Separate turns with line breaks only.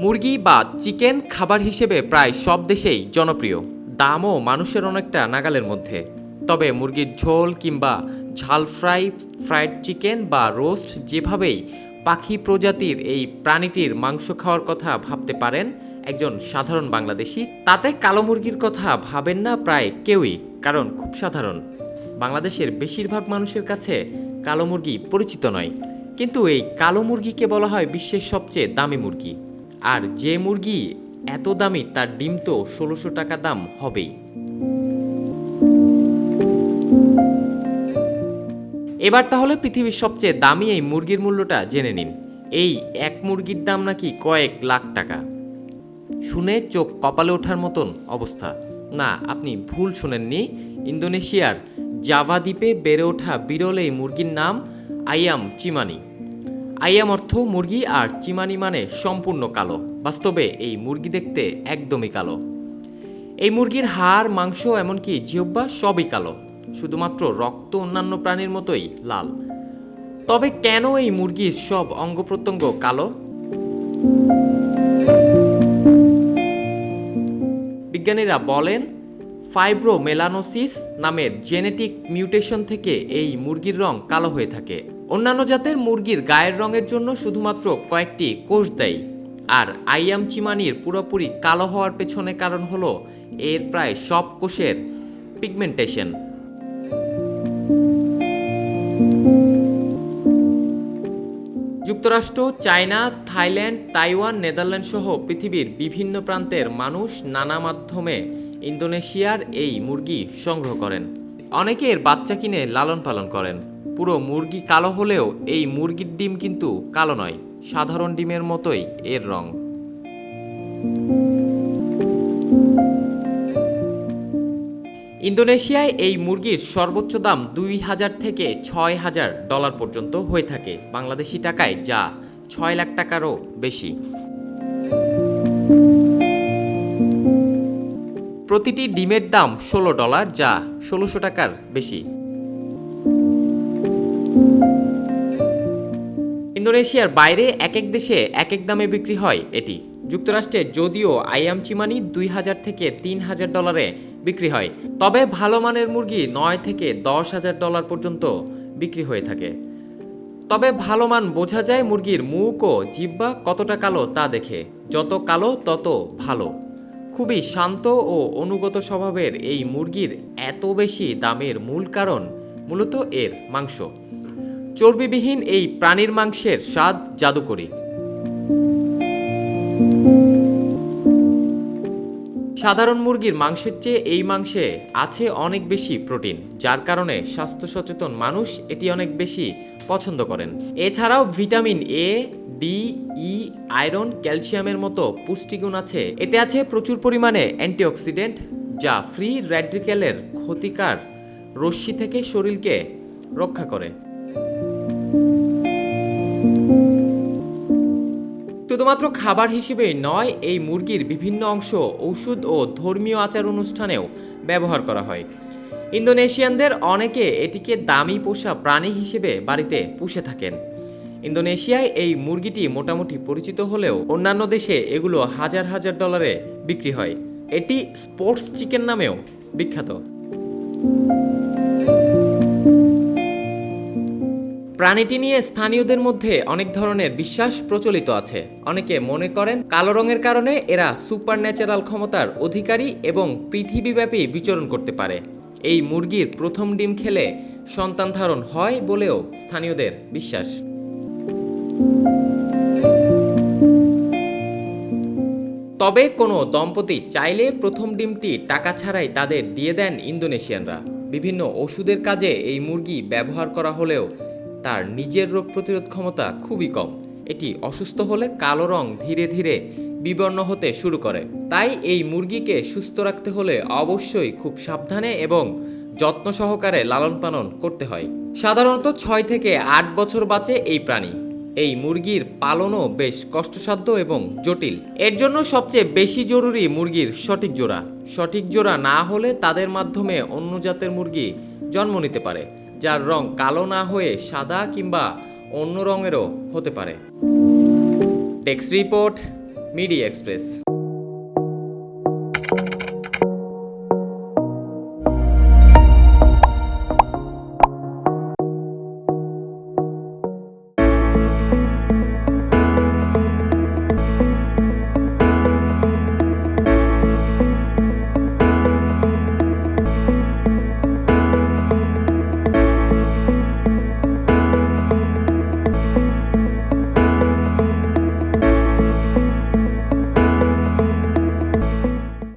মুরগি বা চিকেন খাবার হিসেবে প্রায় সব দেশেই জনপ্রিয়। দামও মানুষের অনেকটা নাগালের মধ্যে। তবে মুরগির ঝোল কিংবা ঝাল ফ্রাই, ফ্রাইড চিকেন বা রোস্ট যেভাবেই পাখি প্রজাতির এই প্রাণীটির মাংস খাওয়ার কথা ভাবতে পারেন একজন সাধারণ বাংলাদেশি, তাতে কালো মুরগির কথা ভাবেন না প্রায় কেউই, কারণ খুব সাধারণ। বাংলাদেশের বেশিরভাগ মানুষের কাছে কালো মুরগি পরিচিত নয়। কিন্তু এই কালো মুরগিকে বলা হয় বিশ্বের সবচেয়ে দামি মুরগি। আর যে মুরগি এত দামি তার ডিম তো ষোলোশো টাকা দাম হবেই। এবার তাহলে পৃথিবীর সবচেয়ে দামি এই মুরগির মূল্যটা জেনে নিন। এই এক মুরগির দাম নাকি কয়েক লাখ টাকা। শুনে চোখ কপালে ওঠার মতন অবস্থা। না, আপনি ভুল শুনেননি। ইন্দোনেশিয়ার জাভা দ্বীপে বেড়ে ওঠা বিরল এই মুরগির নাম আইয়াম চিমানি। আইয়াম অর্থ মুরগি আর চিমানি মানে সম্পূর্ণ কালো। বাস্তবে এই মুরগি দেখতে একদমই কালো। এই মুরগির হাড়, মাংস, এমনকি জিহ্বা সবই কালো। শুধুমাত্র রক্ত অন্যান্য প্রাণীর মতোই লাল। তবে কেন এই মুরগির সব অঙ্গ প্রত্যঙ্গ কালো? বিজ্ঞানীরা বলেন, ফাইব্রোমেলানোসিস নামের জেনেটিক মিউটেশন থেকে এই মুরগির রং কালো হয়ে থাকে। অন্যান্য জাতের মুরগির গায়ের রঙের জন্য শুধুমাত্র কয়েকটি কোষ দেয়। আর আইয়াম চিমানির পুরোপুরি কালো হওয়ার পেছনে কারণ হলো এর প্রায় সব কোষের পিগমেন্টেশন যুক্তরাষ্ট্র, চায়না, থাইল্যান্ড, তাইওয়ান, নেদারল্যান্ড সহ পৃথিবীর বিভিন্ন প্রান্তের মানুষ নানা মাধ্যমে ইন্দোনেশিয়ার এই মুরগি সংগ্রহ করেন। অনেকে এর বাচ্চা কিনে লালন পালন করেন। পুরো মুরগি কালো হলেও এই মুরগির ডিম কিন্তু কালো নয়, সাধারণ ডিমের মতোই এর রং। ইন্দোনেশিয়ায় এই মুরগির সর্বোচ্চ দাম দুই হাজার থেকে ছয় হাজার ডলার পর্যন্ত হয়ে থাকে, বাংলাদেশি টাকায় যা ছয় লাখ টাকারও বেশি। প্রতিটি ডিমের দাম ষোলো ডলার, যা ষোলোশো টাকার বেশি। ইন্দোনেশিয়ার বাইরে এক এক দেশে এক এক দামে বিক্রি হয় এটি। যুক্তরাষ্ট্রে যদিও আইয়াম চিমানি দুই হাজার থেকে তিন হাজার ডলারে বিক্রি হয়, তবে ভালো মানের মুরগি নয় থেকে দশ হাজার ডলার পর্যন্ত বিক্রি হয়ে থাকে। তবে ভালো মান বোঝা যায় মুরগির মুখ ও জিব্বা কতটা কালো তা দেখে। যত কালো, তত ভালো। খুবই শান্ত ও অনুগত স্বভাবের এই মুরগির এত বেশি দামের মূল কারণ মূলত এর মাংস। চর্বিবিহীন এই প্রাণীর মাংসের স্বাদ জাদুকরী। সাধারণ মুরগির মাংসের চেয়ে এই মাংসে আছে অনেক বেশি প্রোটিন, যার কারণে স্বাস্থ্য সচেতন মানুষ এটি অনেক বেশি পছন্দ করেন। এছাড়াও vitamin A D E iron, ক্যালসিয়ামের মতো পুষ্টিগুণ আছে। এতে আছে প্রচুর পরিমাণে অ্যান্টিঅক্সিডেন্ট, যা ফ্রি র্যাডিক্যালের ক্ষতিকার রশ্মি থেকে শরীরকে রক্ষা করে। শুধুমাত্র খাবার হিসেবেই নয়, এই মুরগির বিভিন্ন অংশ ওষুধ ও ধর্মীয় আচার অনুষ্ঠানেও ব্যবহার করা হয়। ইন্দোনেশিয়ানদের অনেকে এটিকে দামি পোষা প্রাণী হিসেবে বাড়িতে পুষে থাকেন। ইন্দোনেশিয়ায় এই মুরগিটি মোটামুটি পরিচিত হলেও অন্যান্য দেশে এগুলো হাজার হাজার ডলারে বিক্রি হয়। এটি স্পোর্টস চিকেন নামেও বিখ্যাত। প্রাণীটি নিয়ে স্থানীয়দের মধ্যে অনেক ধরনের বিশ্বাস প্রচলিত আছে। অনেকে মনে করেন কালো রঙের কারণে এরা সুপার ন্যাচারাল ক্ষমতার অধিকারী এবং পৃথিবীব্যাপী বিচরণ করতে পারে। এই মুরগির প্রথম ডিম খেলে সন্তান ধারণ হয় বলেও স্থানীয়দের বিশ্বাস। তবে কোনো দম্পতি চাইলে প্রথম ডিমটি টাকা ছাড়াই তাদের দিয়ে দেন ইন্দোনেশিয়ানরা। বিভিন্ন ওষুধের কাজে এই মুরগি ব্যবহার করা হলেও তার নিজের রোগ প্রতিরোধ ক্ষমতা খুবই কম। এটি অসুস্থ হলে কালো রং ধীরে ধীরে বিবর্ণ হতে শুরু করে। তাই এই মুরগিকে সুস্থ রাখতে হলে অবশ্যই খুব সাবধানে এবং যত্ন সহকারে লালন পালন করতে হয়। সাধারণত ছয় থেকে আট বছর বাঁচে এই প্রাণী। এই মুরগির পালনও বেশ কষ্টসাধ্য এবং জটিল। এর জন্য সবচেয়ে বেশি জরুরি মুরগির সঠিক জোড়া। সঠিক জোড়া না হলে তাদের মাধ্যমে অন্য জাতের মুরগি জন্ম নিতে পারে। যার রং কালো না হয়ে সাদা কিংবা অন্য রঙেরও হতে পারে। Desk report, media express.